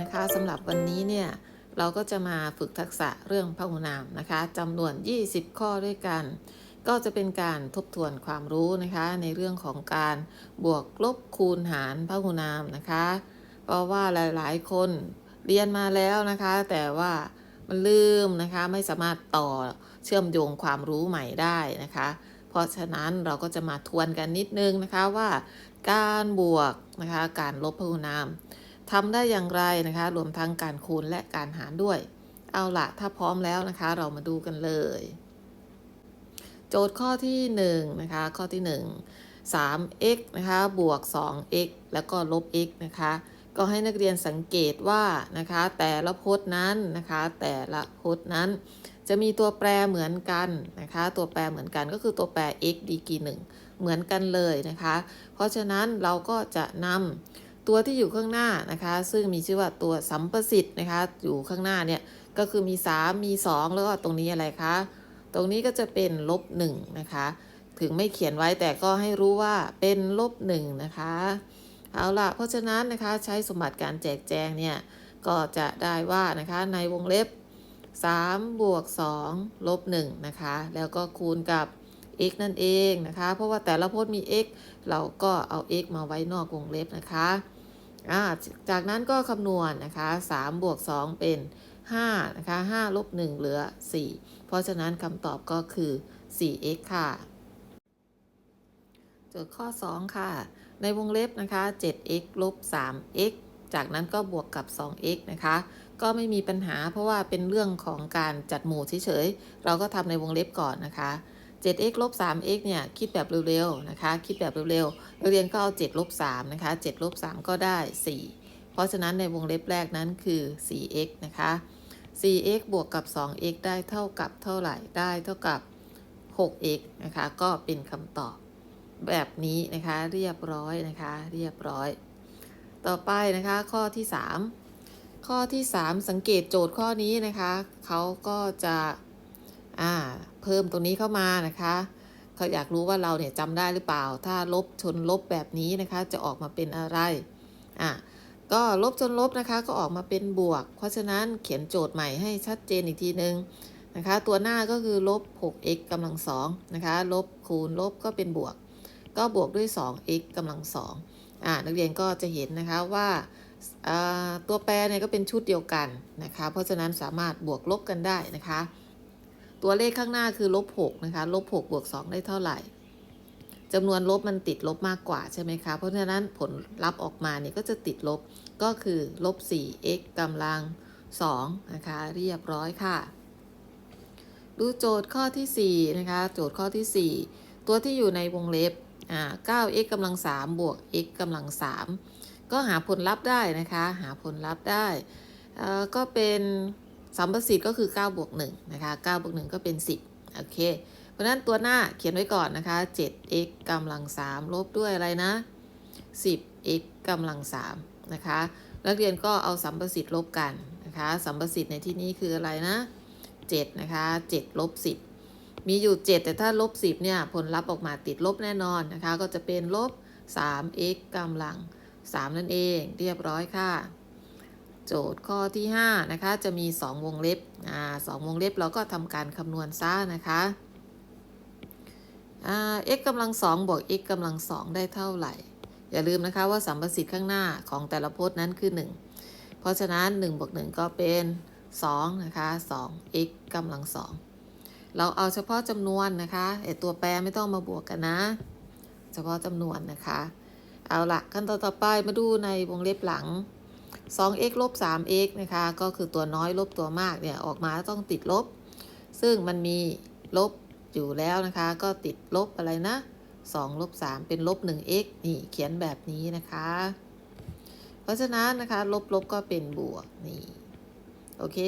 นะคะสำหรับวันนี้เนี่ยเราก็จะมาฝึกทักษะเรื่องพหูนามนะคะจำนวน 20 ข้อด้วยกัน ก็จะเป็นการทบทวนความรู้นะคะในเรื่องของการบวกลบคูณหารพหูนามนะคะ เพราะว่าหลาย ๆ คนเรียนมาแล้วนะคะ แต่ว่ามันลืมนะคะไม่สามารถต่อเชื่อมโยงความรู้ใหม่ได้นะคะ เพราะฉะนั้นเราก็จะมาทวนกันนิดนึงนะคะว่า การบวกนะคะการลบพหูนาม ทำได้อย่างไรนะคะ รวมทั้งการคูณและการหารด้วย เอาละถ้าพร้อมแล้วนะคะ เรามาดูกันเลย โจทย์ข้อที่1นะคะ ข้อที่ 1 3x นะคะ บวก 2x แล้วก็ลบ x นะคะ ก็ให้นักเรียนสังเกตว่านะคะ แต่ละพจน์นั้นนะคะ แต่ละพจน์นั้น จะมีตัวแปรเหมือนกันนะคะ ตัวแปรเหมือนกันก็คือตัวแปร x ดีกีหนึ่งเหมือนกันเลยนะคะ เพราะฉะนั้นเราก็จะนำ ตัวที่อยู่ข้างหน้านะคะ ซึ่งมีชื่อว่าตัวสัมประสิทธิ์นะคะ อยู่ข้างหน้าเนี่ยก็คือมี 3 มี 2 แล้วก็ตรงนี้อะไรคะ ตรงนี้ก็จะเป็นลบ1นะคะ ถึงไม่เขียนไว้แต่ก็ให้รู้ว่าเป็นลบ1นะคะ เอาละเพราะฉะนั้นนะคะใช้สมบัติการแจกแจงเนี่ยก็จะได้ว่านะคะในวงเล็บ3บวก2ลบ1นะคะ แล้วก็คูณกับ x นั่นเองนะคะ เพราะว่าแต่ละพจน์มี x เราก็เอา x มาไว้นอกวงเล็บนะคะ จากนั้นก็คำนวณนะคะ3บวก2เป็น5นะคะ5ลบ1เหลือ 4 เพราะฉะนั้นคำตอบก็คือ 4x ค่ะโจทย์ข้อ 2 ค่ะ ในวงเล็บนะคะ 7x ลบ 3x จากนั้นก็บวกกับ 2x นะคะ ก็ไม่มีปัญหาเพราะว่าเป็นเรื่องของการจัดหมู่เฉยๆ เราก็ทำในวงเล็บก่อนนะคะ 7x ลบ 3x เนี่ยคิดแบบเร็วๆนะคะ คิดแบบเร็วๆนักเรียนก็เอา 7 ลบ 3 นะคะ 7 ลบ 3 ก็ได้ 4 เพราะฉะนั้นในวงเล็บแรกนั้นคือ 4x นะคะ 4x บวกกับ 2x ได้เท่ากับเท่าไหร่ ได้เท่ากับ 6x นะคะ ก็เป็นคำตอบแบบนี้นะคะ เรียบร้อยนะคะ เรียบร้อย ต่อไปนะคะ ข้อที่ 3 ข้อที่ 3 สังเกตโจทย์ข้อนี้นะคะ เขาก็จะ อ่า พิ่มตรงนี้เข้ามานะคะเขาอยากรู้ว่าเราเนี่ยจำได้หรือเปล่า ถ้าลบชนลบแบบนี้นะคะ จะออกมาเป็นอะไรอะก็ลบชนลบนะคะก็ออกมาเป็นบวก เพราะฉะนั้นเขียนโจทย์ใหม่ให้ชัดเจนอีกทีนึงนะคะ ตัวหน้าก็คือลบ 6x กำลังสองนะคะ ลบคูณลบก็เป็นบวก ก็บวกด้วย 2x กำลังสองอ่านักเรียนก็จะเห็นนะคะว่าตัวแปรเนี่ยก็เป็นชุดเดียวกันนะคะ เพราะฉะนั้นสามารถบวกลบกันได้นะคะ ตัวเลขข้างหน้าคือลบ6นะคะลบ6บวก2ได้เท่าไหร่จำนวนลบมันติดลบมากกว่าใช่ไหมคะ เพราะฉะนั้นผลลัพธ์ออกมาเนี่ยก็จะติดลบก็คือลบ 4x กำลัง2นะคะเรียบร้อยค่ะ ดูโจทย์ข้อที่4นะคะโจทย์ข้อที่ 4 ตัวที่อยู่ในวงเล็บอ่า 9x กำลัง3บวก x กำลัง3ก็หาผลลัพธ์ได้นะคะ หาผลลัพธ์ได้ก็เป็น สัมประสิทธิ์ก็คือ9บวก1นะคะ9บวก1ก็เป็น 10 โอเค เพราะนั้นตัวหน้าเขียนไว้ก่อนนะคะ 7x กำลัง 3 ลบด้วยอะไรนะ 10x กำลัง3นะคะ นักเรียนก็เอาสัมประสิทธิ์ลบกันนะคะสัมประสิทธิ์ในที่นี้คืออะไรนะ 7 นะคะ 7 ลบ 10 มีอยู่ 7 แต่ถ้าลบ 10 เนี่ย ผลลัพธ์ออกมาติดลบแน่นอนนะคะ ก็จะเป็นลบ 3x กำลัง 3 นั่นเอง เรียบร้อยค่ะ โจทย์ข้อที่5นะคะจะมี 2 วงเล็บอ่าสวงเล็บเราก็ทำการคำนวณซะนะคะอ่า x กำลัง2บวก x กำลัง2ได้เท่าไหร่ อย่าลืมนะคะว่าสัมประสิทธิ์ข้างหน้าของแต่ละพจน์นั้นคือ 1 เพราะฉะนั้น1บวก1ก็เป็น2นะคะ 2x กำลัง2เราเอาเฉพาะจำนวนนะคะไอตัวแปรไม่ต้องมาบวกกันนะ เฉพาะจำนวนนะคะ เอาละขั้นตอนต่อไปมาดูในวงเล็บหลัง 2x ลบ 3x นะคะ ก็คือตัวน้อยลบตัวมากเนี่ย ออกมาต้องติดลบ ซึ่งมันมีลบอยู่แล้วนะคะ ก็ติดลบอะไรนะ 2 ลบ 3 เป็นลบ 1x นี่เขียนแบบนี้นะคะ เพราะฉะนั้นนะคะ ลบลบก็เป็นบวก นี่ โอเค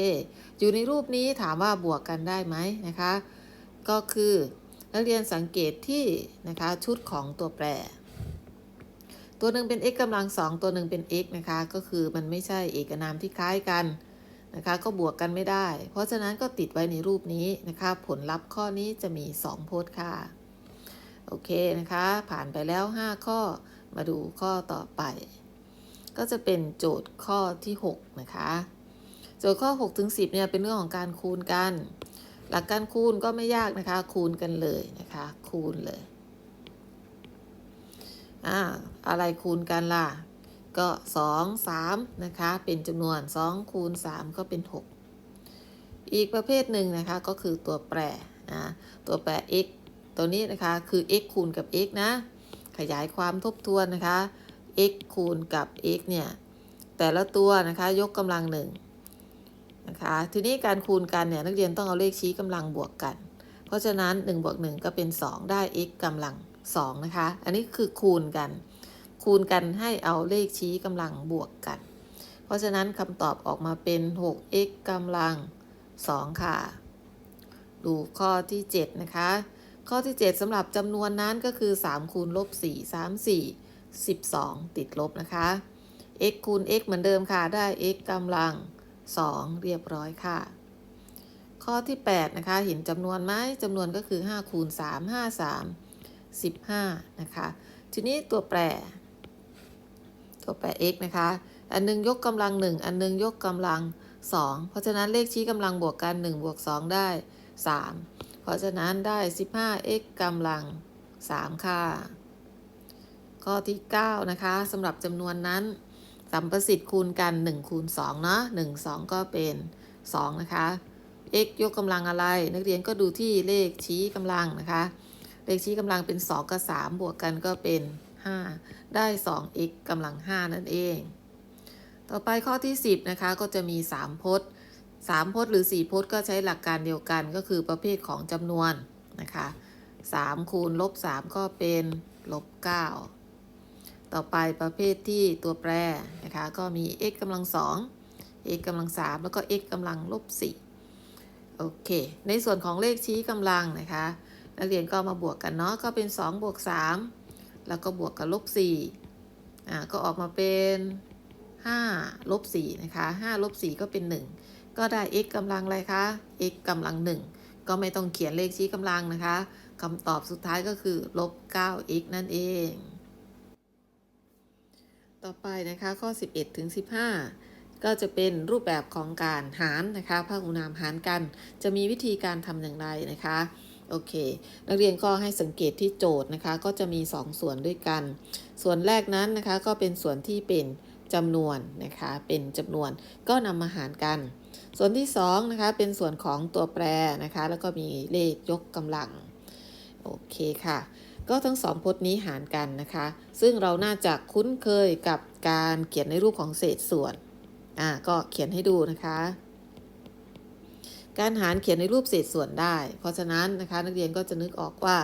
อยู่ในรูปนี้ถามว่าบวกกันได้ไหมนะคะ ก็คือนักเรียนสังเกตที่นะคะชุดของตัวแปร ตัวหนึ่งเป็น x กำลังสองตัวหนึ่งเป็น x นะคะ ก็คือมันไม่ใช่เอกนามที่คล้ายกันนะคะ ก็บวกกันไม่ได้ เพราะฉะนั้นก็ติดไว้ในรูปนี้นะคะ ผลลัพธ์ข้อนี้จะมี 2 โพจน์ค่ะ โอเคนะคะ ผ่านไปแล้ว 5 ข้อ มาดูข้อต่อไป ก็จะเป็นโจทย์ข้อที่ 6 นะคะ โจทย์ข้อ6ถึง10เนี่ยเป็นเรื่องของการคูณกัน หลักการคูณก็ไม่ยากนะคะ คูณกันเลยนะคะ คูณเลย อ่าอะไรคูณกันล่ะ ก็ 2 3 นะคะ เป็นจำนวน 2 คูณ 3 ก็เป็น 6 อีกประเภทหนึ่งนะคะ ก็คือตัวแปรนะตัวแปร x ตัวนี้นะคะคือ x คูณกับ x นะ ขยายความทบทวนนะคะ x คูณกับ x เนี่ย แต่ละตัวนะคะยกกำลังหนึ่งนะคะ ทีนี้การคูณกันเนี่ยนักเรียนต้องเอาเลขชี้กำลังบวกกัน เพราะฉะนั้น1บวก1ก็เป็น 2 ได้ x กำลัง 2 นะคะ อันนี้คือคูณกัน คูณกันให้เอาเลขชี้กำลังบวกกัน เพราะฉะนั้นคำตอบออกมาเป็น 6x กำลัง 2 ค่ะ ดูข้อที่ 7 นะคะ ข้อที่ 7สำหรับจำนวนนั้นก็คือ 3 คูณลบ 4 3 4 12 ติดลบนะคะ x คูณ x เหมือนเดิมค่ะ ได้ x กำลัง 2 เรียบร้อยค่ะข้อที่ 8 นะคะ เห็นจำนวนไหมจำนวนก็คือ 5 คูณ 3 5 3 15 นะคะ ทีนี้ตัวแปร ตัวแปร x นะคะ อันหนึงยกกำลัง 1 อันหนึงยกกำลัง 2 เพราะฉะนั้นเลขชี้กำลังบวกกัน 1 บวก 2 ได้ 3 เพราะฉะนั้นได้ 15x กำลัง 3 ค่ะ ข้อที่ 9 นะคะสำหรับจำนวนนั้นสัมประสิทธิ์คูณกัน 1 คูณ2เนาะ1 2 ก็เป็น 2 นะคะ x ยกกำลังอะไร นักเรียนก็ดูที่เลขชี้กำลังนะคะ เลขชี้กำลังเป็น 2 กับ 3 บวกกันก็เป็น 5 ได้ 2x กำลัง 5 นั่นเอง ต่อไปข้อที่ 10 นะคะ ก็จะมี 3 พจน์ 3 พจน์หรือ 4 พจน์ก็ใช้หลักการเดียวกันก็คือประเภทของจำนวนนะคะ3คูณลบ 3 ก็เป็นลบ 9 ต่อไปประเภทที่ตัวแปรนะคะ ก็มี x กำลัง 2 x กำลัง 3 แล้วก็ x กำลังลบ 4 โอเค ในส่วนของเลขชี้กำลังนะคะ นักเรียนก็มาบวกกันเนาะก็เป็น2บวก3แล้วก็บวกกับลบ4อ่าก็ออกมาเป็น5ลบ4นะคะ5ลบ4ก็เป็น 1 ก็ได้ x กำลังอะไรคะ x กำลัง 1 ก็ไม่ต้องเขียนเลขชี้กำลังนะคะคำตอบสุดท้ายก็คือลบ 9x นั่นเอง ต่อไปนะคะข้อ 11ถึง15 ก็จะเป็นรูปแบบของการหารนะคะภาคอุณามหารกัน จะมีวิธีการทำอย่างไรนะคะ โอเค นักเรียนก็ให้สังเกตที่โจทย์นะคะ ก็จะมี2ส่วนด้วยกัน ส่วนแรกนั้นนะคะ ก็เป็นส่วนที่เป็นจำนวนนะคะ เป็นจำนวนก็นำมาหารกัน ส่วนที่2นะคะ เป็นส่วนของตัวแปรนะคะ แล้วก็มีเลขยกกำลัง โอเคค่ะ ก็ทั้งสองพจน์นี้หารกันนะคะ ซึ่งเราน่าจะคุ้นเคยกับการเขียนในรูปของเศษส่วน อ่า ก็เขียนให้ดูนะคะ การหารเขียนในรูปเศษส่วนได้ เพราะฉะนั้นนะคะนักเรียนก็จะนึกออกว่า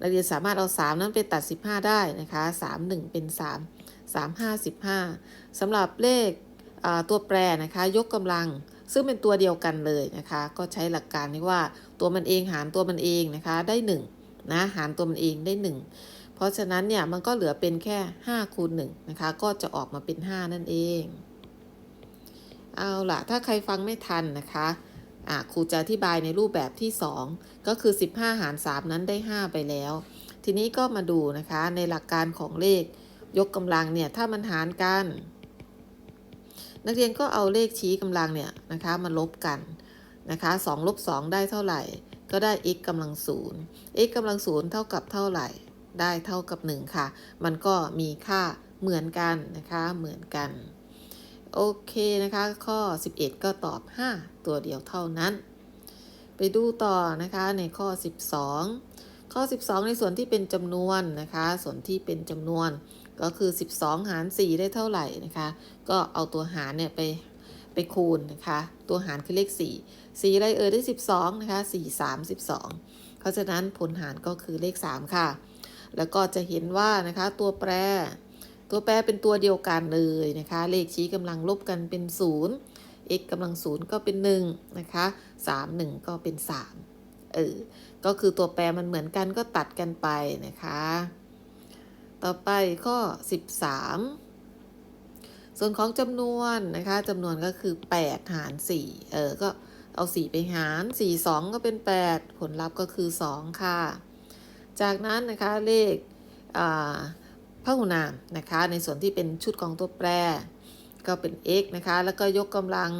นักเรียนสามารถเอา 3 นั้นไปตัด 15 ได้นะคะ3 1 เป็น 3 3 5 15สำหรับเลขตัวแปรนะคะยกกำลังซึ่งเป็นตัวเดียวกันเลยนะคะ ก็ใช้หลักการนี้ว่าตัวมันเองหารตัวมันเองนะคะได้1นะหารตัวมันเองได้ 1 เพราะฉะนั้นเนี่ยมันก็เหลือเป็นแค่5คูณ1นะคะก็จะออกมาเป็น 5 นั่นเอง เอาล่ะ ถ้าใครฟังไม่ทันนะคะ ครูจะอธิบายในรูปแบบที่ 2 ก็คือ 15 หาร 3 นั้นได้ 5 ไปแล้ว ทีนี้ก็มาดูนะคะในหลักการของเลขยกกำลังเนี่ยถ้ามันหารกัน นักเรียนก็เอาเลขชี้กำลังเนี่ยนะคะมาลบกันนะคะ2ลบ2ได้เท่าไหร่ ก็ได้ x กำลัง 0 x กำลัง 0 เท่ากับเท่าไหร่ ได้เท่ากับ 1 ค่ะ มันก็มีค่าเหมือนกันนะคะเหมือนกัน โอเคนะคะ ข้อ 11 ก็ตอบ 5 ตัวเดียวเท่านั้น ไปดูต่อนะคะในข้อ 12 ข้อ 12 ในส่วนที่เป็นจำนวนนะคะ ส่วนที่เป็นจำนวนก็คือ 12 หาร 4 ได้เท่าไหร่นะคะ ก็เอาตัวหารเนี่ยไปไปคูณนะคะ ตัวหารคือเลข 4 4อะไรเอ่ยได้ 12 นะคะ 4 3 12 เพราะฉะนั้นผลหารก็คือเลข 3 ค่ะ แล้วก็จะเห็นว่านะคะตัวแปร ตัวแปรเป็นตัวเดียวกันเลยนะคะ เลขชี้กำลังลบกันเป็น 0 x กำลัง 0 ก็เป็น1นะคะ3 1 ก็เป็น3เออ ก็คือตัวแปรมันเหมือนกันก็ตัดกันไปนะคะ ต่อไปข้อ 13 ส่วนของจำนวนนะคะจำนวนก็คือ 8 หาร 4 เออ ก็เอา 4 ไปหาร 4 2 ก็เป็น 8 ผลลัพธ์ก็คือ 2 ค่ะ จากนั้นนะคะเลข พหุนามนะคะ ในส่วนที่เป็นชุดของตัวแปร ก็เป็น x นะคะ แล้วก็ยกกำลัง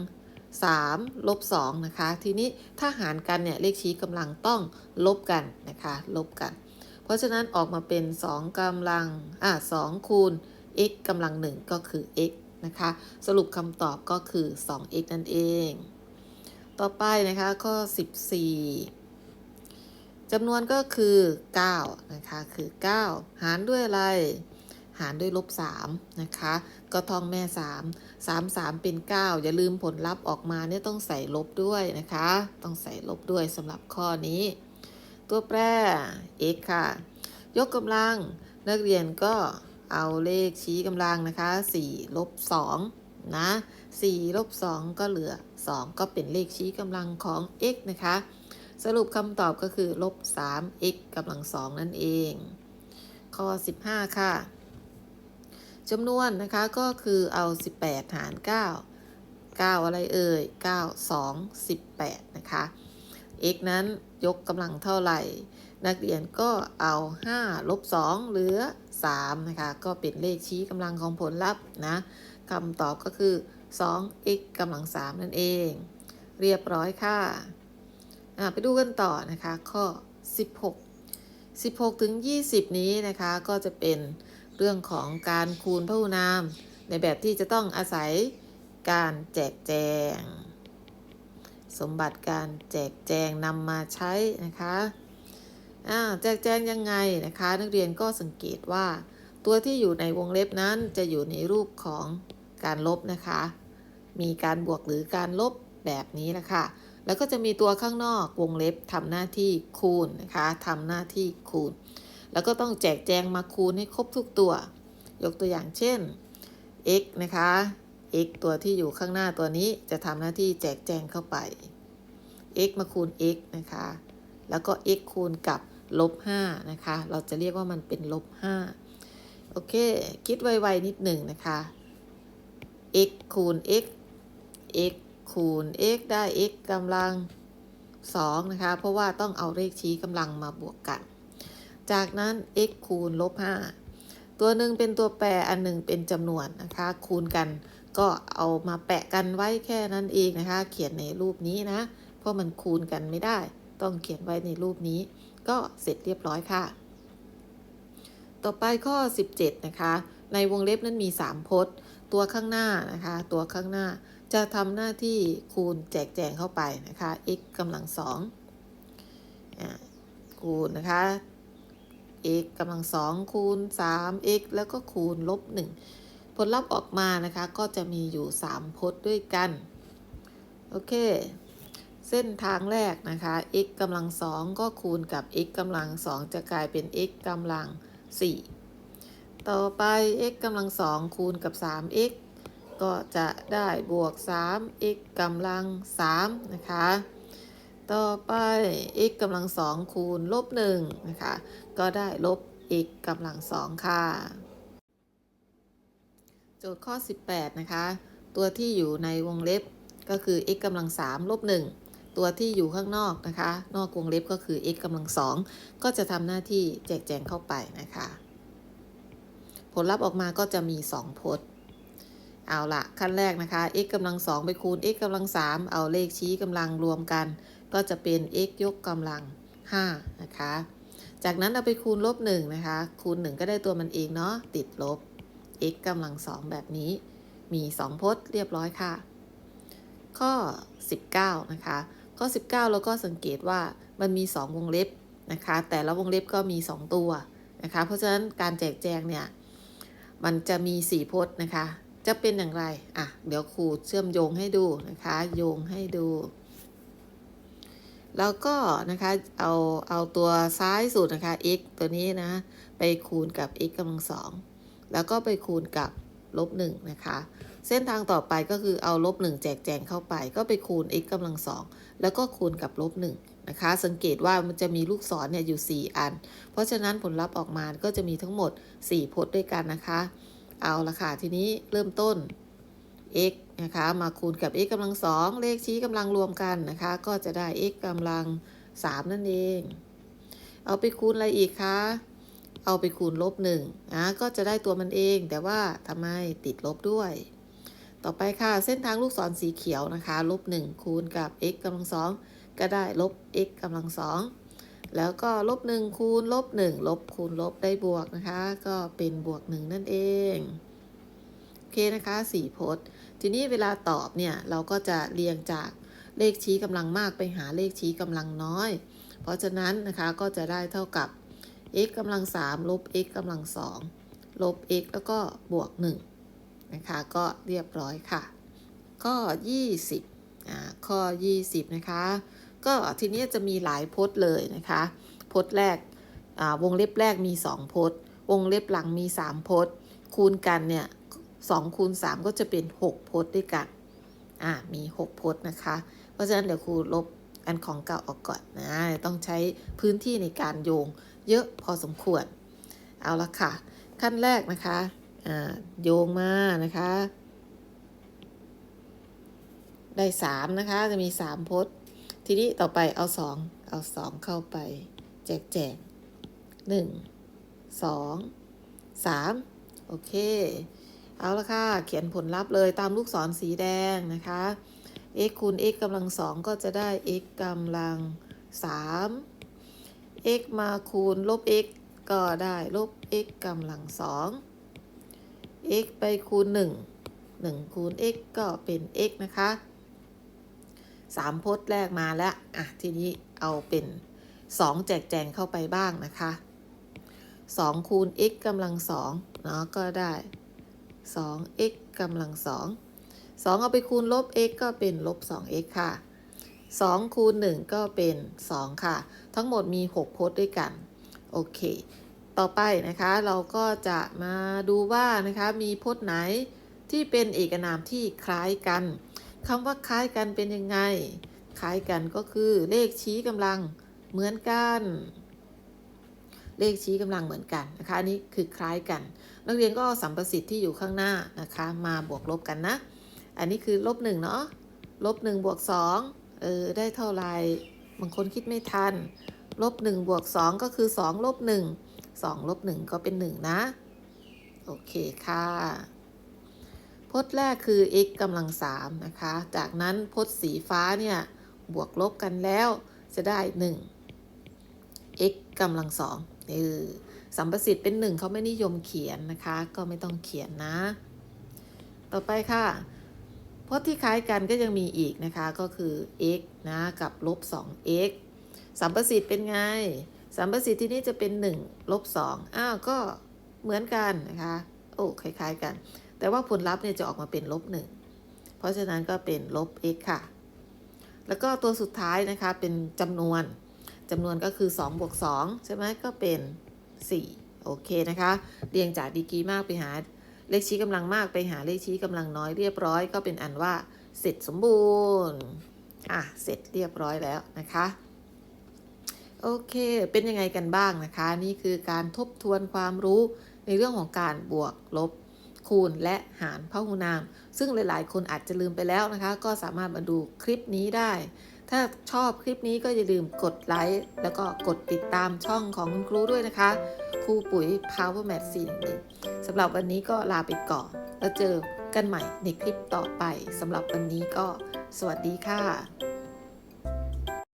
3ลบ2นะคะ ทีนี้ถ้าหารกันเนี่ยเลขชี้กำลังต้องลบกันนะคะ ลบกัน เพราะฉะนั้นออกมาเป็น 2กำลังอะ2คูณ x กำลัง 1 ก็คือ x นะคะ สรุปคำตอบก็คือ 2x นั่นเอง ต่อไปนะคะข้อ 14จำนวนก็คือ 9 นะคะ คือ 9 หารด้วยอะไร หารด้วยลบ3นะคะ ก็ท่องแม่ 3 3 3 เป็น 9 อย่าลืมผลลัพธ์ออกมาเนี่ยต้องใส่ลบด้วยนะคะ ต้องใส่ลบด้วยสำหรับข้อนี้ ตัวแปร x ค่ะ ยกกำลังนักเรียนก็เอาเลขชี้กำลังนะคะ4ลบ2นะ4ลบ2ก็เหลือ 2 ก็เป็นเลขชี้กำลังของ x นะคะ สรุปคำตอบก็คือลบ 3x กำลัง 2 นั่นเอง ข้อ 15 ค่ะ จำนวนนะคะก็คือเอา 18 หาร 9 9 อะไรเอ่ย 9 2 18 นะคะ x นั้นยกกำลังเท่าไหร่ นักเรียนก็เอา 5 ลบ 2 เหลือ 3 นะคะ ก็เป็นเลขชี้กำลังของผลลัพธ์นะคำตอบก็คือ 2x กำลัง 3 นั่นเอง เรียบร้อยค่ะะไปดูกันต่อนะคะ ข้อ 16 16 ถึง 20 นี้นะคะ ก็จะเป็น เรื่องของการคูณพหุนาม ในแบบที่จะต้องอาศัยการแจกแจง สมบัติการแจกแจงนำมาใช้นะคะแจกแจงยังไงนะคะ นักเรียนก็สังเกตว่า ตัวที่อยู่ในวงเล็บนั้นจะอยู่ในรูปของการลบนะคะ มีการบวกหรือการลบแบบนี้นะคะ แล้วก็จะมีตัวข้างนอกวงเล็บทำหน้าที่คูณนะคะทำหน้าที่คูณ แล้วก็ต้องแจกแจงมาคูณให้ครบทุกตัว ยกตัวอย่างเช่น x นะคะ x ตัวที่อยู่ข้างหน้าตัวนี้จะทำหน้าที่แจกแจงเข้าไป x มาคูณ x นะคะ แล้วก็ x คูณกับลบ5นะคะ เราจะเรียกว่ามันเป็นลบ5โอเค คิดไวๆนิดหนึ่งนะคะ x คูณ x x คูณ x ได้ x กำลัง2นะคะ เพราะว่าต้องเอาเลขชี้กำลังมาบวกกัน จากนั้น x คูณลบ 5 ตัวหนึ่งเป็นตัวแปรอันหนึ่งเป็นจำนวนนะคะ คูณกันก็เอามาแปะกันไว้แค่นั้นเองนะคะ เขียนในรูปนี้นะ เพราะมันคูณกันไม่ได้ ต้องเขียนไว้ในรูปนี้ ก็เสร็จเรียบร้อยค่ะ ต่อไปข้อ 17 นะคะ ในวงเล็บนั้นมี 3 พจน์ ตัวข้างหน้านะคะ ตัวข้างหน้าจะทำหน้าที่คูณแจกแจงเข้าไปนะคะ x กำลังสองคูณนะคะ x กำลังสองคูณ 3x แล้วก็คูณลบ 1 ผลลัพธ์ออกมานะคะก็จะมีอยู่ 3 พจน์ด้วยกัน โอเค เส้นทางแรกนะคะ x กำลังสองก็คูณกับ x กำลังสองจะกลายเป็น x กำลัง 4 ต่อไป x กำลังสองคูณกับ 3x ก็จะได้บวก 3x กำลัง 3 นะคะ ต่อไป x กำลัง2คูณลบ1นะคะ ก็ได้ลบ x กำลัง2ค่ะ โจทย์ข้อ 18 นะคะ ตัวที่อยู่ในวงเล็บก็คือ x กำลัง3ลบ1ตัวที่อยู่ข้างนอกนะคะ นอกวงเล็บก็คือ x กำลัง2ก็จะทำหน้าที่แจกแจงเข้าไปนะคะ ผลลัพธ์ออกมาก็จะมี 2 พจน์ เอาละขั้นแรกนะคะ x กำลัง2ไปคูณ x กำลัง3เอาเลขชี้กำลังรวมกัน ก็จะเป็น x ยกกำลัง5นะคะ จากนั้นเอาไปคูณลบ1นะคะ คูณ 1 ก็ได้ตัวมันเองเนาะ ติดลบ x กำลัง2แบบนี้ มี 2 พจน์เรียบร้อยค่ะ ข้อ 19 นะคะ ข้อ 19 เราก็สังเกตว่ามันมี 2 วงเล็บนะคะ แต่ละวงเล็บก็มี 2 ตัวนะคะ เพราะฉะนั้นการแจกแจงเนี่ย มันจะมี 4 พจน์นะคะ จะเป็นอย่างไร อะ เดี๋ยวครูเชื่อมโยงให้ดูนะคะ โยงให้ดู แล้วก็นะคะเอาเอาตัวซ้ายสุดนะคะ x ตัวนี้นะ ไปคูณกับ x กำลังสองแล้วก็ไปคูณกับลบหนึ่งนะคะ เส้นทางต่อไปก็คือเอาลบหนึ่งแจกแจงเข้าไป ก็ไปคูณ x กำลังสองแล้วก็คูณกับลบหนึ่งนะคะ สังเกตว่ามันจะมีลูกศรเนี่ยอยู่ 4 อัน เพราะฉะนั้นผลลัพธ์ออกมาก็จะมีทั้งหมด 4 พจน์ด้วยกันนะคะ เอาละค่ะทีนี้เริ่มต้น x นะคะมาคูณกับ x กำลังสองเลขชี้กำลังรวมกันนะคะ ก็จะได้ x กำลัง3นั่นเอง เอาไปคูณอะไรอีกคะ เอาไปคูณลบหนึ่งนะก็จะได้ตัวมันเอง แต่ว่าทำไมติดลบด้วย ต่อไปค่ะเส้นทางลูกศรสีเขียวนะคะลบ1คูณกับ x กำลังสองก็ได้ลบ x กำลังสองแล้วก็ลบ1คูณลบ1ลบคูณลบได้บวกนะคะ ก็เป็นบวก1นั่นเอง โอเคนะคะ4พจน์ ทีนี้เวลาตอบเนี่ยเราก็จะเรียงจากเลขชี้กำลังมากไปหาเลขชี้กำลังน้อย เพราะฉะนั้นนะคะก็จะได้เท่ากับ x กำลัง3ลบ x กำลัง2ลบ x แล้วก็บวก1นะคะก็เรียบร้อยค่ะ ข้อ 20อ่าข้อ 20 นะคะ ก็ทีนี้จะมีหลายพจน์เลยนะคะ พจน์แรกอ่าวงเล็บแรกมี 2 พจน์ วงเล็บหลังมี 3 พจน์ คูณกันเนี่ย 2คูณ3ก็จะเป็น6พจน์ด้วยกัน อ่า มี6พจน์นะคะ เพราะฉะนั้นเดี๋ยวครูลบอันของเก่าออกก่อนนะ ต้องใช้พื้นที่ในการโยงเยอะพอสมควร เอาละค่ะ ขั้นแรกนะคะ อ่า โยงมานะคะ ได้สามนะคะ จะมีสามพจน์ทีนี้ต่อไปเอาสองเอาสองเข้าไป แจกแจงหนึ่งสองสามโอเค เอาละค่ะ เขียนผลลัพธ์เลยตามลูกศรสีแดงนะคะ x คูณ x กำลังสองก็จะได้ x กำลังสาม x มาคูณลบ x ก็ได้ลบ x กำลังสอง x ไปคูณ1 1คูณ x ก็เป็น x นะคะ3พจน์แรกมาแล้ว อะ ทีนี้เอาเป็น2แจกแจงเข้าไปบ้างนะคะ2คูณ x กำลัง2เนาะก็ได้ 2x กำลัง 2 2 เอาไปคูณลบ x ก็เป็นลบ 2x ค่ะ 2 คูณ 1 ก็เป็น 2 ค่ะ ทั้งหมดมี6พจน์ด้วยกัน โอเค ต่อไปนะคะเราก็จะมาดูว่านะคะมีพจน์ไหนที่เป็นเอกนามที่คล้ายกันคำว่าคล้ายกันเป็นยังไง คล้ายกันก็คือเลขชี้กำลังเหมือนกัน เลขชี้กำลังเหมือนกันนะคะอันนี้คือคล้ายกัน นักเรียนก็เอาสัมประสิทธิ์ที่อยู่ข้างหน้านะคะ มาบวกลบกันนะ อันนี้คือลบหนึ่งเนาะลบหนึ่งบวกสองเออได้เท่าไหร่บางคนคิดไม่ทันลบหนึ่งบวกสองก็คือสองลบหนึ่งสองลบหนึ่งก็เป็นหนึ่งนะ โอเคค่ะพจน์แรกคือ x กำลังสามนะคะ จากนั้นพจน์สีฟ้าเนี่ย บวกลบกันแล้วจะได้ 1 x กำลังสองเออ สัมประสิทธิ์เป็น1เขาไม่นิยมเขียนนะคะ ก็ไม่ต้องเขียนนะ ต่อไปค่ะพจน์ที่คล้ายกันก็ยังมีอีกนะคะก็คือ x นะกับลบ 2x สัมประสิทธิ์เป็นไง สัมประสิทธิ์ที่นี่จะเป็น1ลบ2อ้าวก็เหมือนกันนะคะโอ้คล้าย ๆกัน แต่ว่าผลลัพธ์เนี่ยจะออกมาเป็นลบ1เพราะฉะนั้นก็เป็นลบ x ค่ะ แล้วก็ตัวสุดท้ายนะคะเป็นจำนวนจำนวนก็คือ2บวก2ใช่ไหมก็เป็น 4 โอเคนะคะ เรียงจากดีกรีมากไปหาเลขชี้กำลังมากไปหาเลขชี้กำลังน้อยเรียบร้อยก็เป็นอันว่าเสร็จสมบูรณ์ อะ เสร็จเรียบร้อยแล้วนะคะ โอเค เป็นยังไงกันบ้างนะคะ นี่คือการทบทวนความรู้ในเรื่องของการบวกลบคูณและหารพหุนาม ซึ่งหลาย ๆ คนอาจจะลืมไปแล้วนะคะ ก็สามารถมาดูคลิปนี้ได้ ถ้าชอบคลิปนี้ก็อย่าลืมกดไลค์แล้วก็กดติดตามช่องของคุณครูด้วยนะคะ ครูปุ๋ย Power Math 411สำหรับวันนี้ก็ลาไปก่อน แล้วเจอกันใหม่ในคลิปต่อไปสำหรับวันนี้ก็สวัสดีค่ะ